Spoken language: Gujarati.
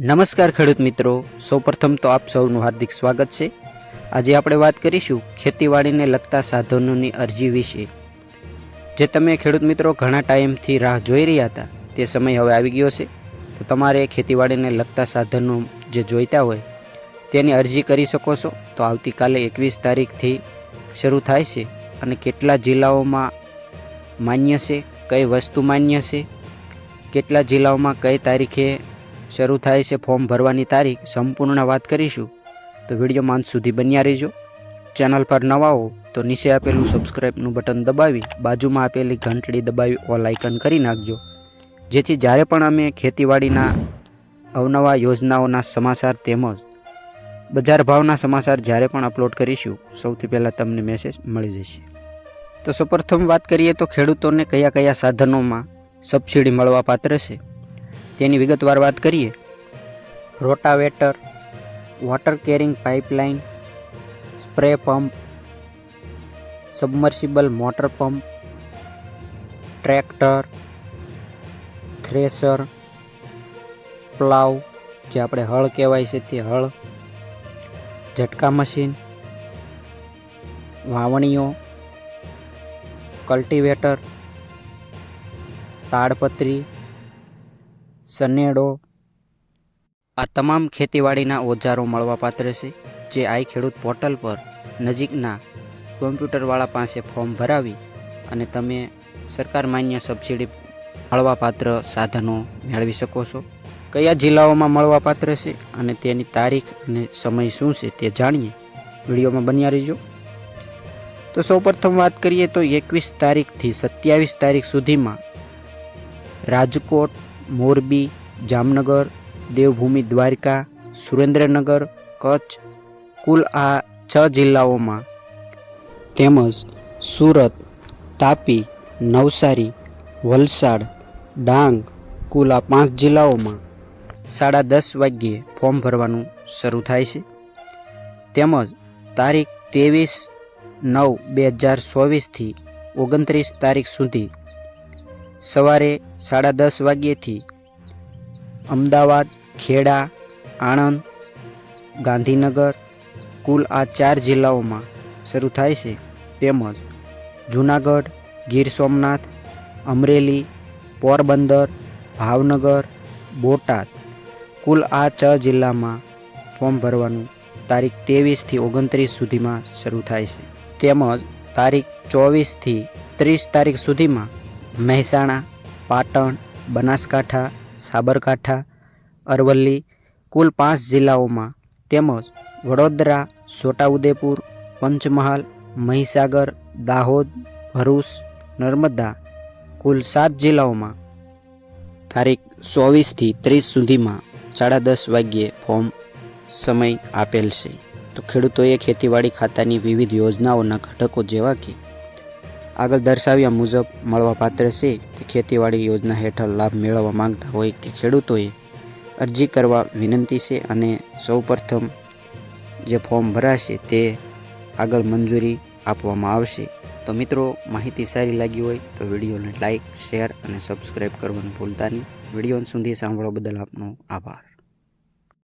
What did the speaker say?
નમસ્કાર ખેડૂત મિત્રો. સૌપ્રથમ તો આપ સૌનું હાર્દિક સ્વાગત છે. આજે આપણે વાત કરીશું ખેતીવાડીને લગતા સાધનોની અરજી વિશે. જે તમે ખેડૂત મિત્રો ઘણા ટાઈમથી રાહ જોઈ રહ્યા હતા, તે સમય હવે આવી ગયો છે. તો તમારે ખેતીવાડીને લગતા સાધનો જે જોઈતા હોય, તેની અરજી કરી શકો છો. તો આવતીકાલે એકવીસ તારીખથી શરૂ થાય છે અને કેટલા જિલ્લાઓમાં માન્ય છે, કઈ વસ્તુ માન્ય છે, કેટલા જિલ્લાઓમાં કઈ તારીખે શરૂ થાય છે ફોર્મ ભરવાની તારીખ સંપૂર્ણ વાત કરીશું. તો વિડીયોમાં અંત સુધી બન્યા રહેજો. ચેનલ પર નવા હો તો નીચે આપેલું સબસ્ક્રાઈબનું બટન દબાવી, બાજુમાં આપેલી ઘંટડી દબાવી ઓલ આઇકન કરી નાખજો. જેથી જ્યારે પણ અમે ખેતીવાડીના અવનવા યોજનાઓના સમાચાર તેમજ બજાર ભાવના સમાચાર જ્યારે પણ અપલોડ કરીશું, સૌથી પહેલાં તમને મેસેજ મળી જશે. તો સૌપ્રથમ વાત કરીએ તો ખેડૂતોને કયા કયા સાધનોમાં સબસિડી મળવા પાત્ર છે? તેની વિગતવાર વાત કરીએ rotavator water carrying pipeline spray pump submersible motor pump tractor thresher plough જે આપણે હળ કહેવાય છે તે હળ ઝટકા મશીન વાવણીઓ કલ્ટિવેટર તાડપત્રી સનેડો. આ તમામ ખેતીવાડીના ઓજારો મળવાપાત્ર છે, જે આઈ ખેડૂત પોર્ટલ પર નજીકના કોમ્પ્યુટરવાળા પાસે ફોર્મ ભરાવી અને તમે સરકાર માન્ય સબસિડી મળવાપાત્ર સાધનો મેળવી શકો છો. કયા જિલ્લાઓમાં મળવાપાત્ર છે અને તેની તારીખ અને સમય શું છે તે જાણીએ. વિડીયોમાં બન્યા રહીજો. તો સૌપ્રથમ વાત કરીએ તો એકવીસ તારીખથી સત્યાવીસ તારીખ સુધીમાં રાજકોટ મોરબી, જામનગર, દેવભૂમિ, દ્વારકા, સુરેન્દ્રનગર, કચ્છ, કુલ આ છ જિલ્લાઓમાં તેમજ સુરત, તાપી, નવસારી, વલસાડ, ડાંગ કુલ આ પાંચ જિલ્લાઓમાં સાડા દસ વાગ્યે ફોર્મ ભરવાનું શરૂ થાય છે. તેમજ તારીખ ત્રેવીસ નવ બે હજાર ચોવીસથી ઓગણત્રીસ તારીખ સુધી સવારે સાડા દસ વાગ્યેથી અમદાવાદ, ખેડા, આણંદ, ગાંધીનગર કુલ આ ચાર જિલ્લાઓમાં શરૂ થાય છે. તેમજ જૂનાગઢ, ગીર સોમનાથ, અમરેલી, પોરબંદર, ભાવનગર, બોટાદ કુલ આ છ જિલ્લામાં ફોર્મ ભરવાનું તારીખ ત્રેવીસથી ઓગણત્રીસ સુધીમાં શરૂ થાય છે. તેમજ તારીખ ચોવીસથી ત્રીસ તારીખ સુધીમાં મહેસાણા, પાટણ, બનાસકાંઠા, સાબરકાંઠા, અરવલ્લી કુલ પાંચ જિલ્લાઓમાં તેમજ વડોદરા, છોટાઉદેપુર, પંચમહાલ, મહીસાગર, દાહોદ, ભરૂચ, નર્મદા કુલ સાત જિલ્લાઓમાં. તારીખ ચોવીસથી ત્રીસ સુધીમાં સાડા દસ વાગ્યે ફોર્મ સમય આપેલ છે. તો ખેડૂતોએ ખેતીવાડી ખાતાની વિવિધ યોજનાઓના ઘટકો જેવા કે આગળ દર્શાવ્યા મુજબ મળવાપાત્ર છે તે ખેતીવાડી યોજના હેઠળ લાભ મેળવવા માંગતા હોય તે ખેડૂતોએ અરજી કરવા વિનંતી છે અને સૌપ્રથમ જે ફોર્મ ભરાશે તે આગળ મંજૂરી આપવામાં આવશે. તો મિત્રો, માહિતી સારી લાગી હોય તો વિડીયોને લાઇક શેર અને સબસ્ક્રાઈબ કરવાનું ભૂલતા નહીં. વીડિયો સુધી સાંભળવા બદલ આપનો આભાર.